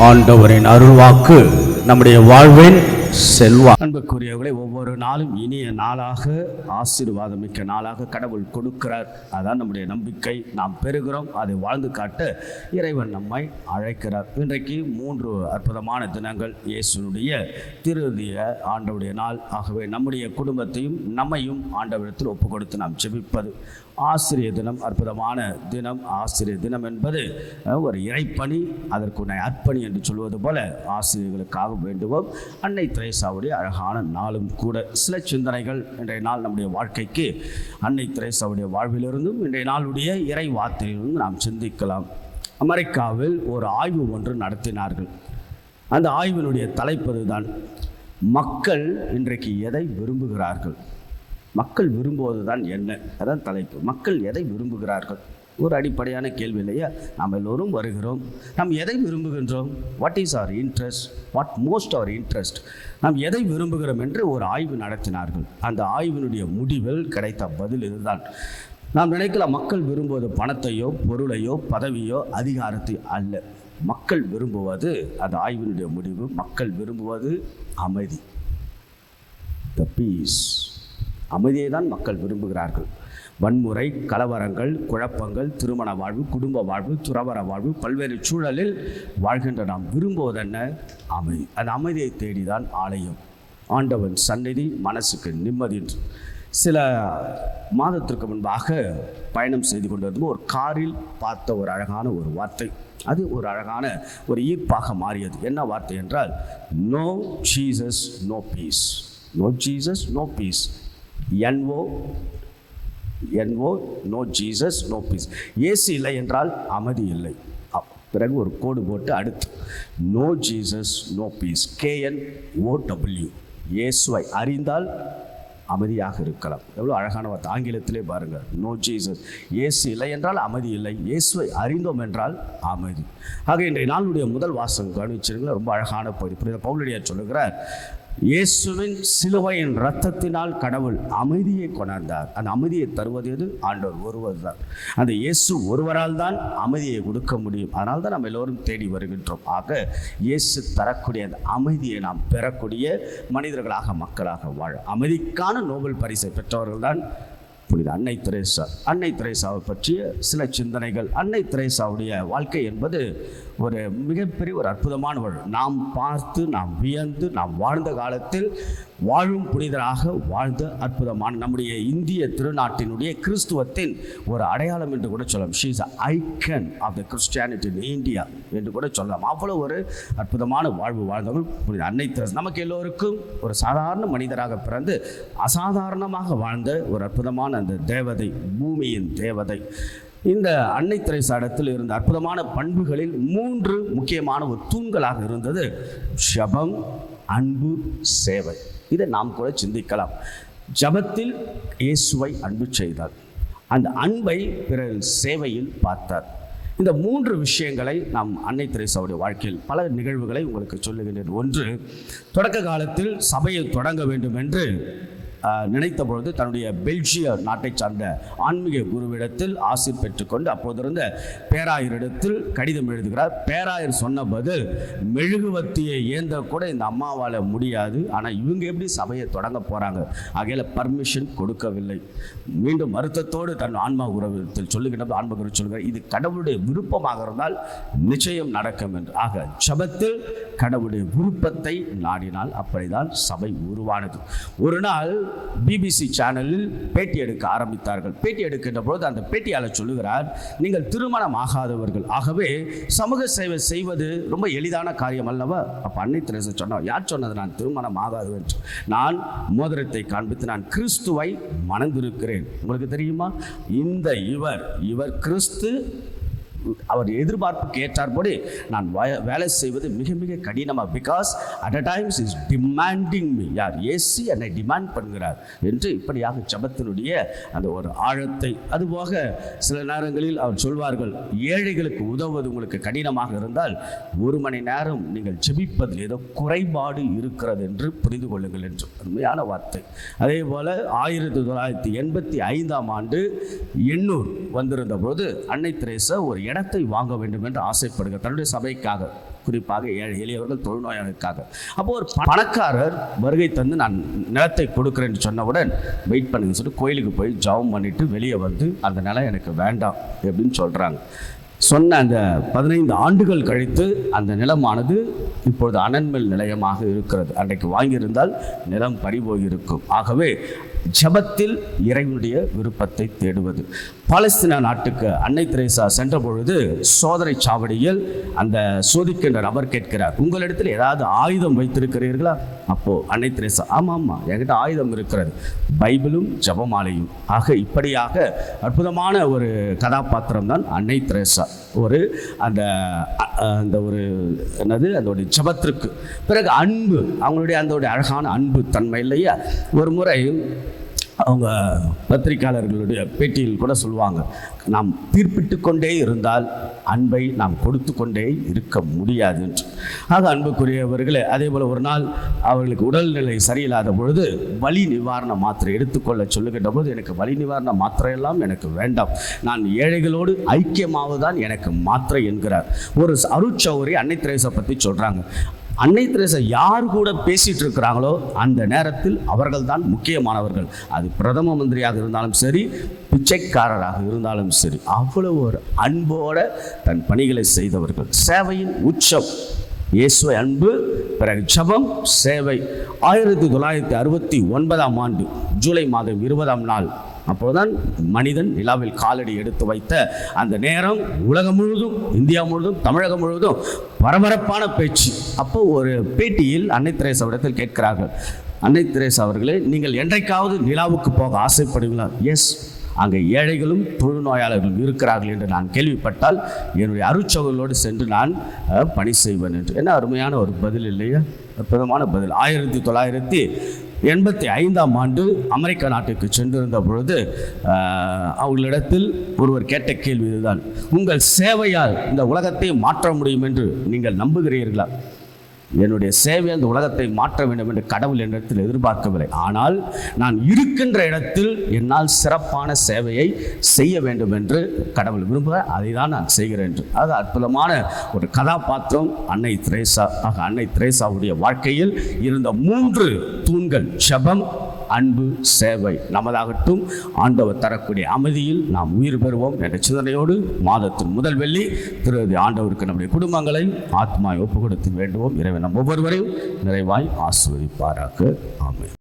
ஆண்டவரின் அருள்வாக்கு நம்முடைய வாழ்வின் செல்வா. அன்புக்குரியவர்களை ஒவ்வொரு நாளும் இனிய நாளாக ஆசீர்வாதமிக்க நாளாக கடவுள் கொடுக்கிறார். அதான் நம்முடைய நம்பிக்கை. நாம் பெறுகிறோம். அதை வாழ்ந்து காட்ட இறைவன் நம்மை அழைக்கிறார். இன்றைக்கு மூன்று அற்புதமான தினங்கள். இயேசுனுடைய திருதிய ஆண்டவுடைய நாள். ஆகவே நம்முடைய குடும்பத்தையும் நம்மையும் ஆண்டவரிடத்தில் ஒப்பு கொடுத்து நாம் செபிப்பது ஆசிரிய தினம் அற்புதமான தினம். ஆசிரிய தினம் என்பது ஒரு இறைப்பணி அதற்குனை அர்ப்பணி என்று சொல்வது போல ஆசிரியர்களுக்காக வேண்டுவோம். அன்னை திரேசாவுடைய அழகான நாளும் கூட. சில சிந்தனைகள் இன்றைய நாள் நம்முடைய வாழ்க்கைக்கு அன்னை திரேசாவுடைய வாழ்விலிருந்தும் இன்றைய நாளுடைய இறை வார்த்தையிலிருந்து நாம் சிந்திக்கலாம். அமெரிக்காவில் ஒரு ஆய்வு ஒன்று நடத்தினார்கள். அந்த ஆய்வினுடைய தலைப்பது தான் மக்கள் இன்றைக்கு எதை விரும்புகிறார்கள்? மக்கள் விரும்புவது தான் என்ன? அதான் தலைப்பு. மக்கள் எதை விரும்புகிறார்கள்? ஒரு அடிப்படையான கேள்வி இல்லையா? நாம் எல்லோரும் வருகிறோம். நாம் எதை விரும்புகின்றோம்? What is our interest what most our interest நாம் எதை விரும்புகிறோம் என்று ஒரு ஆய்வு நடத்தினார்கள். அந்த ஆய்வினுடைய முடிவில் கிடைத்த பதில் இதுதான். நாம் நினைக்கலாம் மக்கள் விரும்புவது பணத்தையோ பொருளையோ பதவியோ அதிகாரத்தை அல்ல. மக்கள் விரும்புவது அந்த ஆய்வினுடைய முடிவு மக்கள் விரும்புவது அமைதி. த பீஸ் அமைதியை தான் மக்கள் விரும்புகிறார்கள். வன்முறை கலவரங்கள் குழப்பங்கள் திருமண வாழ்வு குடும்ப வாழ்வு துறவர வாழ்வு பல்வேறு சூழலில் வாழ்கின்ற நாம் விரும்புவதென்ன? அமைதி அந்த அமைதியை தேடிதான் ஆலயம். ஆண்டவன் சந்நிதி மனசுக்கு நிம்மதி என்று. சில மாதத்திற்கு முன்பாக பயணம் செய்து கொண்டிருந்த ஒரு காரில் பார்த்த ஒரு அழகான ஒரு வார்த்தை. அது ஒரு அழகான ஒரு ஈர்ப்பாக மாறியது. என்ன வார்த்தை என்றால் no Jesus no peace no Jesus no peace N O N O no Jesus no peace Yesu இல்லை என்றால் அமைதி இல்லை. பிறகு ஒரு கோடு போட்டு அடுத்து no Jesus no peace K N O W ஏசுவை அறிந்தால் அமைதியாக இருக்கலாம். எவ்வளோ அழகான வார்த்தை. ஆங்கிலத்திலே பாருங்கள் நோ ஜீசஸ் ஏசு இல்லை என்றால் அமைதி இல்லை. இயேசுவை அறிந்தோம் என்றால் அமைதி. ஆக இன்றைய நாளுடைய முதல் வாசகம் கவனிச்சிருங்களா ரொம்ப அழகான பகுதி. புரியுத பவுலடியார் சொல்லுகிறார் இயேசுவின் சிலுவையின் ரத்தத்தினால் கடவுள் அமைதியை கொணர்ந்தார். அந்த அமைதியை தருவது எது? ஆண்டவர் ஒருவர் தான் அந்த இயேசு ஒருவரால் தான் அமைதியை கொடுக்க முடியும். அதனால் தான் நம்ம எல்லோரும் தேடி வருகின்றோம். ஆக இயேசு தரக்கூடிய அந்த அமைதியை நாம் பெறக்கூடிய மனிதர்களாக மக்களாக வாழ. அமைதிக்கான நோபல் பரிசை பெற்றவர்கள் தான் புனித அன்னை திரேசா. அன்னை திரேசாவை பற்றிய சில சிந்தனைகள். அன்னை திரேசாவுடைய வாழ்க்கை என்பது ஒரு மிகப்பெரிய ஒரு அற்புதமானவர் நாம் பார்த்து நாம் வியந்து நாம் வாழ்ந்த காலத்தில் வாழும் புனிதராக வாழ்ந்த அற்புதமான நம்முடைய இந்திய திருநாட்டினுடைய கிறிஸ்துவத்தின் ஒரு அடையாளம் என்று கூட சொல்லலாம். She's icon of the Christianity in India என்று கூட சொல்லலாம். அவ்வளோ ஒரு அற்புதமான வாழ்வு வாழ்ந்தவர் புனித அன்னை தெரசா நமக்கு எல்லோருக்கும் ஒரு சாதாரண மனிதராக பிறந்து அசாதாரணமாக வாழ்ந்த ஒரு அற்புதமான அந்த தேவதை பூமியின் தேவதை. இந்த அன்னை திரைசாடத்தில் இருந்த அற்புதமான பண்புகளில் மூன்று முக்கியமான ஒரு தூண்களாக இருந்தது. ஜபம் அன்பு சேவை. இதை நாம் கூட சிந்திக்கலாம். ஜபத்தில் இயேசுவை அன்பு செய்தார். அந்த அன்பை பிறர் சேவையில் பார்த்தார். இந்த மூன்று விஷயங்களை நாம் அன்னை தெரேசாவுடைய வாழ்க்கையில் பல நிகழ்வுகளை உங்களுக்கு சொல்லுகின்றேன். ஒன்று தொடக்க காலத்தில் சபையை தொடங்க வேண்டும் என்று நினைத்த பொழுது தன்னுடைய பெல்ஜிய நாட்டை சார்ந்த ஆன்மீக குருவிடத்தில் ஆசிர் பெற்றுக்கொண்டு அப்போதிருந்த பேராயரிடத்தில் கடிதம் எழுதுகிறார். பேராயர் சொன்ன பதில் மெழுகுவத்தியை ஏந்த கூட இந்த அம்மாவால் முடியாது. ஆனால் இவங்க எப்படி சபையை தொடங்க போகிறாங்க ஆகையில் பர்மிஷன் கொடுக்கவில்லை. மீண்டும் வருத்தத்தோடு தன் ஆன்மா குருவிடத்தில் சொல்லுகின்ற ஆன்ம குரு சொல்கிறார் இது கடவுளுடைய விருப்பமாக இருந்தால் நிச்சயம் நடக்கும் என்று. ஆக ஜபத்தில் கடவுளுடைய விருப்பத்தை நாடினால் அப்படிதான் சபை உருவானது. ஒரு நாள் பிபிசி சேனலில் பேட்டி எடுக்க ஆரம்பித்தார்கள். பேட்டி எடுக்கின்ற பொழுது அந்த பேட்டியாளர் சொல்லுகிறார் நீங்கள் திருமணம் ஆகாதவர்கள் ஆகவே சமூக சேவை செய்வது ரொம்ப எளிதான காரியம் அல்லவா? அப்போ அன்னை தெரசா சொன்னார் யார் சொன்னது? நான் திருமணம் ஆகாது என்று நான் மோதிரத்தை காண்பித்து நான் கிறிஸ்துவை மணந்திருக்கிறேன். உங்களுக்கு தெரியுமா? இந்த இவர் இவர் கிறிஸ்து அவர் எதிர்பார்ப்புக்கு ஏற்றாற்படி நான் வேலை செய்வது மிக மிக கடினமாக because at a times is demanding me யார்? ஏசி என்னை டிமாண்ட் பண்ணுகிறார் என்று இப்படியாக ஜபத்தினுடைய அந்த ஒரு ஆழத்தை. அதுபோக சில நேரங்களில் அவர் சொல்வார்கள் ஏழைகளுக்கு உதவுவது உங்களுக்கு கடினமாக இருந்தால் ஒரு மணி நேரம் நீங்கள் ஜெபிப்பதில் ஏதோ குறைபாடு இருக்கிறது என்று புரிந்து கொள்ளுங்கள் என்று. உண்மையான வார்த்தை. அதே போல் ஆயிரத்தி தொள்ளாயிரத்தி எண்பத்தி ஐந்தாம் ஆண்டு எண்ணூர் வந்திருந்த போது அன்னை தெரேசா ஒரு இடத்தை வாங்க வேண்டும் என்று ஆசைப்படுகிறார் தன்னுடைய சபைக்காக குறிப்பாக ஏழை எளியவர்கள் தொழுநோயாளர்களுக்காக அப்போ ஒரு பணக்காரர் வருகை தந்து நான் நிலத்தை கொடுக்குறேன்னு சொன்னவுடன் வெயிட் பண்ணுங்க சொல்லிட்டு கோயிலுக்கு போய் ஜெபம் பண்ணிட்டு வெளியே வந்து அந்த நிலம் எனக்கு வேண்டாம் அப்படின்னு சொல்கிறாங்க சொன்ன அந்த பதினைந்து ஆண்டுகள் கழித்து அந்த நிலமானது இப்பொழுது அனன்மெல் நிலையமாக இருக்கிறது. அன்றைக்கு வாங்கியிருந்தால் நிலம் பறிபோயிருக்கும். ஆகவே ஜெபத்தில் இறைவனுடைய விருப்பத்தை தேடுவது. பாலஸ்தீன நாட்டுக்கு அன்னை திரேசா சென்ற பொழுது சோதனை சாவடியில் அந்த சோதிக்கின்ற நபர் கேட்கிறார் உங்களிடத்தில் ஏதாவது ஆயுதம் வைத்திருக்கிறீர்களா? அப்போ அன்னை திரேசா ஆமாம் ஆமாம் என்கிட்ட ஆயுதம் இருக்கிறது. பைபிளும் ஜெபமாலையும். ஆக இப்படியாக அற்புதமான ஒரு கதாபாத்திரம் தான் அன்னை திரேசா. ஒரு அந்த அந்த ஒரு என்னது அதோடைய ஜபத்திற்கு. பிறகு அன்பு அவங்களுடைய அந்த ஒரு அழகான அன்பு தன்மை இல்லையா? ஒரு முறை அவங்க பத்திரிக்கையாளர்களுடைய பேட்டியில் கூட சொல்லுவாங்க நாம் தீர்ப்பிட்டு கொண்டே இருந்தால் அன்பை நாம் கொடுத்து கொண்டே இருக்க முடியாது. என்று. ஆக அன்புக்குரியவர்களே அதே போல் ஒரு நாள் அவர்களுக்கு உடல்நிலை சரியில்லாத பொழுது வலி நிவாரண மாத்திரை எடுத்துக்கொள்ள சொல்லுகின்ற போது எனக்கு வலி நிவாரண மாத்திரையெல்லாம் எனக்கு வேண்டாம். நான் ஏழைகளோடு ஐக்கியமாவதுதான் எனக்கு மாத்திரை என்கிறார். ஒரு அருட்சௌரி அன்னை திரேசை பற்றி சொல்கிறாங்க அன்னை தெரேசா யார் கூட பேசிட்டு இருக்கிறாங்களோ அந்த நேரத்தில் அவர்கள்தான் முக்கியமானவர்கள். அது பிரதம மந்திரியாக இருந்தாலும் சரி பிச்சைக்காரராக இருந்தாலும் சரி அவ்வளவு ஒரு அன்போட தன் பணிகளை செய்தவர்கள். சேவையின் உச்சம் இயேசுவை அன்பு பிறகு ஜபம் சேவை. ஆயிரத்தி தொள்ளாயிரத்தி அறுபத்தி ஒன்பதாம் ஆண்டு ஜூலை மாதம் இருபதாம் நாள் அப்போதுதான் மனிதன் நிலாவில் காலடி எடுத்து வைத்த அந்த நேரம் உலகம் முழுவதும் இந்தியா முழுவதும் தமிழகம் முழுவதும் பரபரப்பான பேச்சு. அப்போ ஒரு பேட்டியில் அன்னை திரேசாவிடத்தில் கேட்கிறார்கள். அன்னை திரேசா அவர்களே நீங்கள் என்றைக்காவது நிலாவுக்கு போக ஆசைப்படுவீங்களா எஸ் அங்கே ஏழைகளும் தொழுநோயாளர்களும் இருக்கிறார்கள் என்று நான் கேள்விப்பட்டால் என்னுடைய அருச்சவர்களோடு சென்று நான் பணி செய்வேன் என்று. என்ன அருமையான ஒரு பதில் இல்லையா? அற்புதமான பதில். ஆயிரத்தி தொள்ளாயிரத்தி எண்பத்தி ஐந்தாம் ஆண்டு அமெரிக்க நாட்டுக்கு சென்றிருந்த பொழுது அவர்களிடத்தில் ஒருவர் கேட்ட கேள்வி இதுதான். உங்கள் சேவையால் இந்த உலகத்தை மாற்ற முடியும் என்று நீங்கள் நம்புகிறீர்களா? என்னுடைய சேவை அந்த உலகத்தை மாற்ற வேண்டும் என்று கடவுள் என்னிடத்தில் எதிர்பார்க்கவில்லை. ஆனால் நான் இருக்கின்ற இடத்தில் என்னால் சிறப்பான சேவையை செய்ய வேண்டும் என்று கடவுள் விரும்புகிறேன் அதை தான் நான் செய்கிறேன் என்று. அது அற்புதமான ஒரு கதாபாத்திரம் அன்னை திரேசா. ஆக அன்னை திரேசாவுடைய வாழ்க்கையில் இருந்த மூன்று தூண்கள் சபம் அன்பு சேவை நமதாகட்டும். ஆண்டவர் தரக்கூடிய அமைதியில் நாம் உயிர் பெறுவோம் என்ற சிந்தனையோடு மாதத்தின் முதல் வெள்ளி திருவதி ஆண்டவருக்கு நம்முடைய குடும்பங்களை ஆத்மாய் ஒப்பு கொடுத்து வேண்டுவோம். இறைவன் நம் ஒவ்வொருவரையும் நிறைவாய் ஆசிர்வதிப்பாராக. ஆமென்.